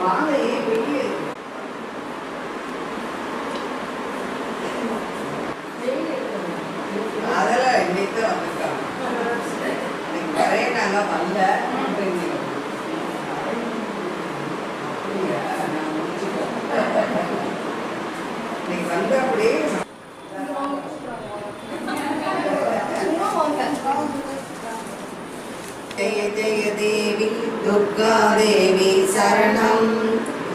மாலையே வெளியே அதெல்லாம் இன்னைக்கு தான் வந்திருக்காங்க. இன்னைக்கு வரையினாங்க வரல. இன்னைக்கு வந்து அப்படியே ஜெய ஜெய தேவி துர்கா தேவி சரணம்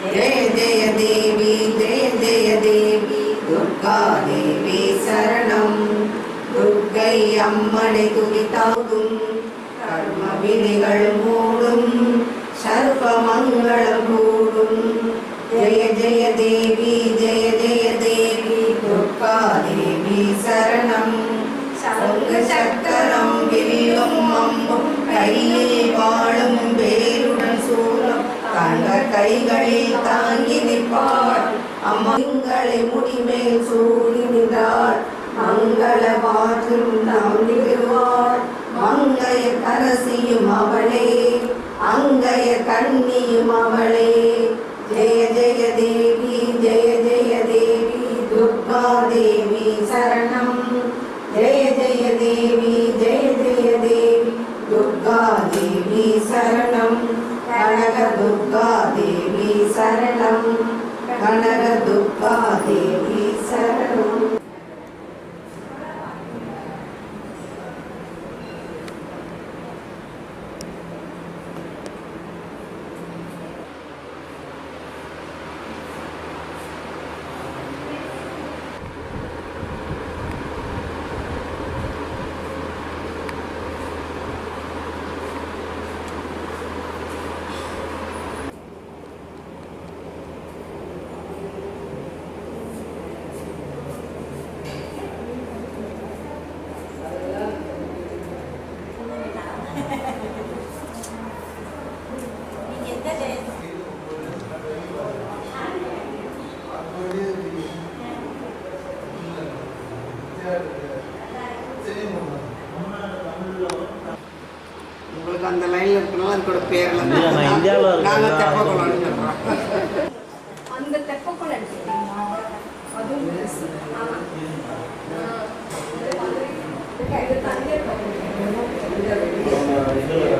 ஜெய ஜெய தேவி ஜெய ஜெய தேவி துர்கா தேவி சரணம் துர்கை அம்மனை துதித்தாகும் கர்ம விதிகள் மூடும் சர்வ மங்களம் கூடும் ஜெய ஜெய தேவி ஜெய ஜெய தேவி துர்கா தேவி சரணம் சங்க சக்கரம் விரியும் அம்பும் கையில் வாழும் வேருடன் சூழம் தங்க கைகளில் தாங்கி நிற்பாள். அம்மங்களை முடிமேல் சூடி நின்றாள். மங்கள வாற்றும் நாம் நிகழ்வாள் மங்கைய கரசியும் அவளே அங்கைய கண்ணியும் அவளே. ஜெய ஜெய தேவி ஜெய ஜெய தேவி துர்கா தேவி சரண துர்கா தேவி சரணம் கனக துர்கா தேவி சரணம் கனக துர்கா தேவி சரணம் உங்களுக்கு அந்த லைன்ல இருக்கனால அதுக்கோட பேரெல்லாம் இல்ல, நான் இந்தியாவுல இருக்கேன். நாங்க தெப்பக்குளம்னு சொல்றோம் அந்த தெப்பக்குள்ள எடுத்துக்கிட்டீங்களா அதுவும். இது